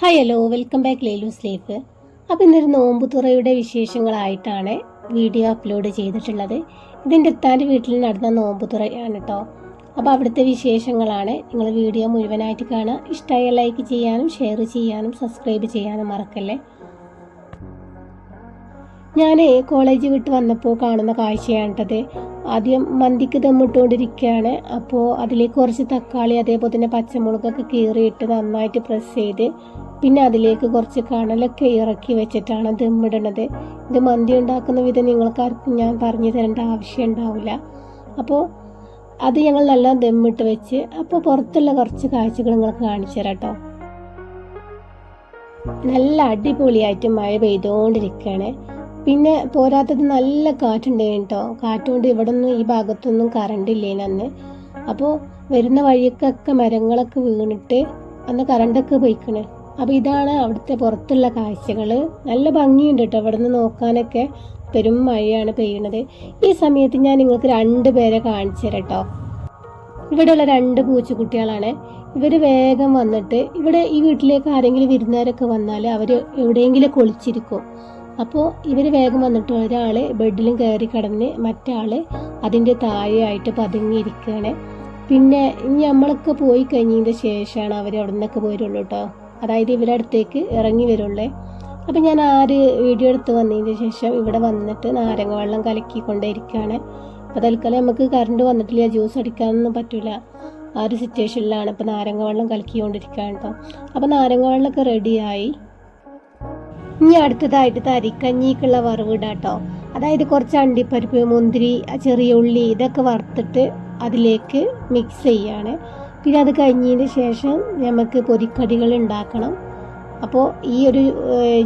Hi hello welcome back Lelus life അപ്പോൾ ഇന്നൊരു നോമ്പ് തുറയുടെ വിശേഷങ്ങളായിട്ടാണ് വീഡിയോ അപ്ലോഡ് ചെയ്തിട്ടുള്ളത്. ഇതിന്റെ എത്താന്റെ വീട്ടിൽ നടന്ന നോമ്പ് തുറയാണ് കേട്ടോ അപ്പോൾ അവിടുത്തെ വിശേഷങ്ങളാണ്. നിങ്ങൾ വീഡിയോ മുഴുവനായിട്ട് കാണുക. ഇഷ്ടമായ ലൈക്ക് ചെയ്യാനും ഷെയർ ചെയ്യാനും സബ്സ്ക്രൈബ് ചെയ്യാനും മറക്കല്ലേ? ഞാൻ കോളേജ് വിട്ട് വന്നപ്പോൾ കാണുന്ന കാഴ്ചയാണിട്ടത്. ആദ്യം മന്തിക്ക് ദമ്മിട്ടുകൊണ്ടിരിക്കുകയാണ് അപ്പോൾ അതിലേക്ക് കുറച്ച് തക്കാളി അതേപോലെ തന്നെ പച്ചമുളകൊക്കെ കീറിയിട്ട് നന്നായിട്ട് പ്രസ് ചെയ്ത് പിന്നെ അതിലേക്ക് കുറച്ച് കണലൊക്കെ ഇറക്കി വെച്ചിട്ടാണ് ദമ്മിടണത് ഇത് മന്തി ഉണ്ടാക്കുന്ന വിധം നിങ്ങൾക്കാർക്കും ഞാൻ പറഞ്ഞു തരേണ്ട ആവശ്യം ഉണ്ടാവില്ല. അപ്പോൾ അത് ഞങ്ങൾ നല്ല ദമ്മിട്ട് വെച്ച് അപ്പോൾ പുറത്തുള്ള കുറച്ച് കാഴ്ചകൾ നിങ്ങൾക്ക് കാണിച്ചു തരാം കേട്ടോ. നല്ല അടിപൊളിയായിട്ട് മഴ പെയ്തുകൊണ്ടിരിക്കുകയാണ് പിന്നെ പോരാത്തത് നല്ല കാറ്റുണ്ടായിരുന്നു കേട്ടോ. കാറ്റുകൊണ്ട് ഇവിടെ ഒന്നും ഈ ഭാഗത്തൊന്നും കറണ്ട് ഇല്ലേന് അന്ന്. അപ്പോൾ വരുന്ന വഴിക്കൊക്കെ മരങ്ങളൊക്കെ വീണിട്ട് അന്ന് കറണ്ടൊക്കെ പോയിക്കണ്. അപ്പോൾ ഇതാണ് അവിടുത്തെ പുറത്തുള്ള കാഴ്ചകൾ നല്ല ഭംഗിയുണ്ട് കേട്ടോ അവിടെ നിന്ന് നോക്കാനൊക്കെ. പെരും മഴയാണ് പെയ്യുന്നത് ഈ സമയത്ത് ഞാൻ നിങ്ങൾക്ക് രണ്ട് പേരെ കാണിച്ചു തരാം കേട്ടോ ഇവിടെയുള്ള രണ്ട് പൂച്ചക്കുട്ടികളാണ്. ഇവർ വേഗം വന്നിട്ട് ഇവിടെ ഈ വീട്ടിലേക്ക് ആരെങ്കിലും വിരുന്നുകാരൊക്കെ വന്നാൽ അവർ എവിടെയെങ്കിലും ഒളിച്ചിരിക്കും. അപ്പോൾ ഇവർ വേഗം വന്നിട്ട് ഒരാൾ ബെഡിലും കയറി കിടന്ന് മറ്റാൾ അതിന്റെ താഴെയായിട്ട് പതുങ്ങിയിരിക്കുകയാണ് പിന്നെ ഇനി നമ്മളൊക്കെ പോയി കഴിഞ്ഞതിന്റെ ശേഷമാണ് അവർ അവിടെ നിന്നൊക്കെ പോരുള്ളൂ കേട്ടോ അതായത് ഇവരുടെ അടുത്തേക്ക് ഇറങ്ങി വരുള്ളേ. അപ്പം ഞാൻ ആര് വീഡിയോ എടുത്ത് വന്നതിന് ശേഷം ഇവിടെ വന്നിട്ട് നാരങ്ങ വെള്ളം കലക്കിക്കൊണ്ടേ ഇരിക്കുകയാണ് അപ്പോൾ തൽക്കാലം നമുക്ക് കറണ്ട് വന്നിട്ടില്ല ജ്യൂസ് അടിക്കാനൊന്നും പറ്റില്ല ആ ഒരു സിറ്റുവേഷനിലാണ് ഇപ്പോൾ നാരങ്ങ വെള്ളം കലക്കിക്കൊണ്ടിരിക്കുകയാണ് കേട്ടോ അപ്പോൾ നാരങ്ങ വെള്ളമൊക്കെ റെഡിയായി ഇനി അടുത്തതായിട്ട് തരി കഞ്ഞിക്കുള്ള വറവ് കേട്ടോ അതായത് കുറച്ച് അണ്ടിപ്പരിപ്പ് മുന്തിരി ചെറിയ ഉള്ളി ഇതൊക്കെ വറുത്തിട്ട് അതിലേക്ക് മിക്സ് ചെയ്യാണ്. പിന്നെ അത് കഴിഞ്ഞതിന് ശേഷം നമുക്ക് പൊരിക്കടികൾ ഉണ്ടാക്കണം. അപ്പോൾ ഈ ഒരു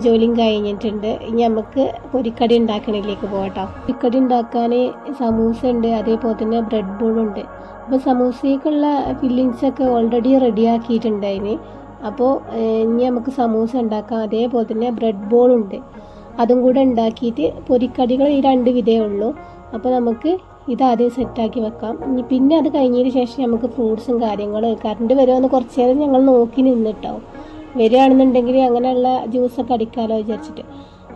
ജോലിയും കഴിഞ്ഞിട്ടുണ്ട്. ഇനി നമുക്ക് പൊരിക്കടി ഉണ്ടാക്കണതിലേക്ക് പോകട്ടോ പൊരിക്കടി ഉണ്ടാക്കാൻ സമൂസ ഉണ്ട് അതേപോലെ തന്നെ ബ്രെഡ് ബോളുണ്ട് അപ്പോൾ സമൂസയ്ക്കുള്ള ഫില്ലിങ്സ് ഒക്കെ ഓൾറെഡി റെഡിയാക്കിയിട്ടുണ്ട് അതിന്. അപ്പോൾ ഇനി നമുക്ക് സമൂസ ഉണ്ടാക്കാം. അതേപോലെ തന്നെ ബ്രെഡ് ബോളുണ്ട് അതും കൂടെ ഉണ്ടാക്കിയിട്ട് പൊരിക്കടികൾ ഈ രണ്ട് വിധേ ഉള്ളൂ. അപ്പോൾ നമുക്ക് ഇതാദ്യം സെറ്റാക്കി വെക്കാം. ഇനി പിന്നെ അത് കഴിഞ്ഞതിന് ശേഷം നമുക്ക് ഫ്രൂട്ട്സും കാര്യങ്ങളും കറണ്ട് വരുമെന്ന് കുറച്ച് നേരം ഞങ്ങൾ നോക്കി നിന്നിട്ടോ. വരികയാണെന്നുണ്ടെങ്കിൽ അങ്ങനെയുള്ള ജ്യൂസൊക്കെ അടിക്കാമല്ലോ വിചാരിച്ചിട്ട്.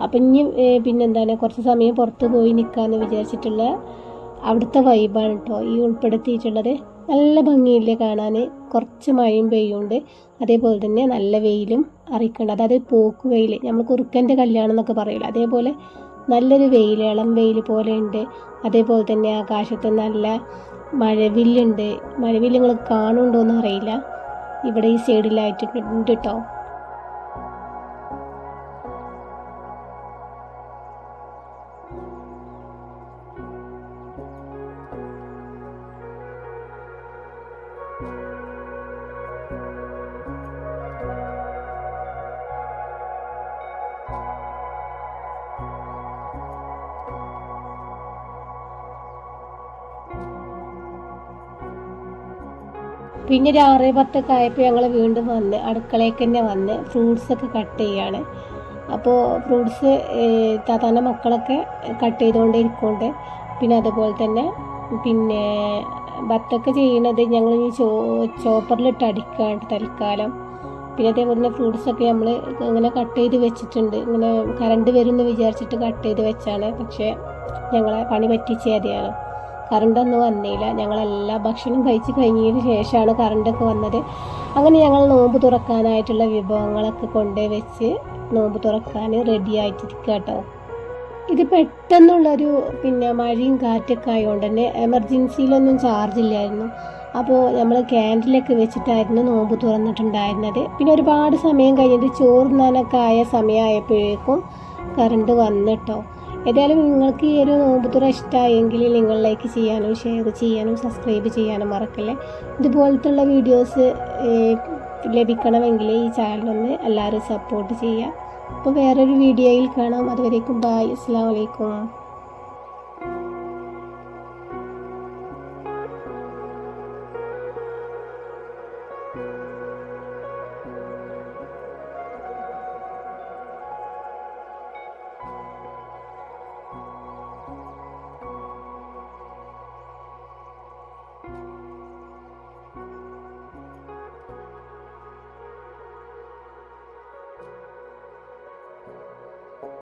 അപ്പം ഇനി പിന്നെന്താണ്? കുറച്ച് സമയം പുറത്ത് പോയി നിൽക്കാമെന്ന് വിചാരിച്ചിട്ടുള്ള അവിടുത്തെ വൈബാണ് കേട്ടോ ഈ ഉൾപ്പെടുത്തിയിട്ടുള്ളത് നല്ല ഭംഗിയില്ലേ കാണാൻ കുറച്ച് മഴയും പെയ്യുണ്ട്. അതേപോലെ തന്നെ നല്ല വെയിലും അറിയിക്കേണ്ട അതായത് പോക്ക് വെയിൽ നമ്മൾ കുറുക്കന്റെ കല്യാണം എന്നൊക്കെ പറയില്ല അതേപോലെ നല്ലൊരു വെയിൽ ഇളം വെയിൽ പോലെ ഉണ്ട് അതേപോലെ തന്നെ ആകാശത്ത് നല്ല മഴവില്ലുണ്ട്. മഴവില്ല് നിങ്ങൾ കാണുന്നുണ്ടോയെന്ന് അറിയില്ല ഇവിടെ ഈ സൈഡിലായിട്ട് ഉണ്ട് കേട്ടോ പിന്നെ ഒരു ആറ് പത്തൊക്കെ ആയപ്പോൾ ഞങ്ങൾ വീണ്ടും വന്ന് അടുക്കളയ്ക്ക് തന്നെ വന്ന് ഫ്രൂട്ട്സൊക്കെ കട്ട് ചെയ്യാണ്. അപ്പോൾ ഫ്രൂട്ട്സ് താത്താന്റെ മക്കളൊക്കെ കട്ട് ചെയ്തുകൊണ്ടേ ഇരിക്കുന്നുണ്ട് പിന്നെ അതുപോലെ തന്നെ പിന്നെ ബത്തൊക്കെ ചെയ്യണത് ഞങ്ങൾ ഈ ചോ ചോപ്പറിലിട്ട് അടിക്കാണ് തൽക്കാലം. പിന്നെ അതേപോലെ തന്നെ ഫ്രൂട്ട്സൊക്കെ നമ്മൾ ഇങ്ങനെ കട്ട് ചെയ്ത് വെച്ചിട്ടുണ്ട്. ഇങ്ങനെ കറണ്ട് വരും എന്ന് വിചാരിച്ചിട്ട് കട്ട് ചെയ്ത് വെച്ചാണ്. പക്ഷേ ഞങ്ങളെ പണി പറ്റിച്ചേതിയാണ് കറണ്ടൊന്നും വന്നില്ല. ഞങ്ങളെല്ലാ ഭക്ഷണം കഴിച്ച് കഴിഞ്ഞതിന് ശേഷമാണ് കറണ്ടൊക്കെ വന്നത്. അങ്ങനെ ഞങ്ങൾ നോമ്പ് തുറക്കാനായിട്ടുള്ള വിഭവങ്ങളൊക്കെ കൊണ്ടേ വെച്ച് നോമ്പ് തുറക്കാൻ റെഡി ആയിട്ടിരിക്കുക കേട്ടോ ഇത് പെട്ടെന്നുള്ളൊരു പിന്നെ മഴയും കാറ്റൊക്കെ ആയതുകൊണ്ട് തന്നെ എമർജൻസിയിലൊന്നും ചാർജ് ഇല്ലായിരുന്നു. അപ്പോൾ നമ്മൾ ക്യാൻഡിലൊക്കെ വെച്ചിട്ടായിരുന്നു നോമ്പ് തുറന്നിട്ടുണ്ടായിരുന്നത്. പിന്നെ ഒരുപാട് സമയം കഴിഞ്ഞിട്ട് ചോറുന്നാനൊക്കെ ആയ സമയമായപ്പോഴേക്കും കറണ്ട് വന്നിട്ടോ. ഏതായാലും നിങ്ങൾക്ക് ഈ ഒരു നോമ്പ് തുറ ഇഷ്ടമായെങ്കിൽ നിങ്ങൾ ലൈക്ക് ചെയ്യാനും ഷെയർ ചെയ്യാനും സബ്സ്ക്രൈബ് ചെയ്യാനും മറക്കല്ലേ. ഇതുപോലത്തുള്ള വീഡിയോസ് ലഭിക്കണമെങ്കിൽ ഈ ചാനലൊന്ന് എല്ലാവരും സപ്പോർട്ട് ചെയ്യുക. അപ്പോൾ വേറൊരു വീഡിയോയിൽ കാണാം. അതുവരേക്കും ബായ് അസ്സാം വലൈക്കും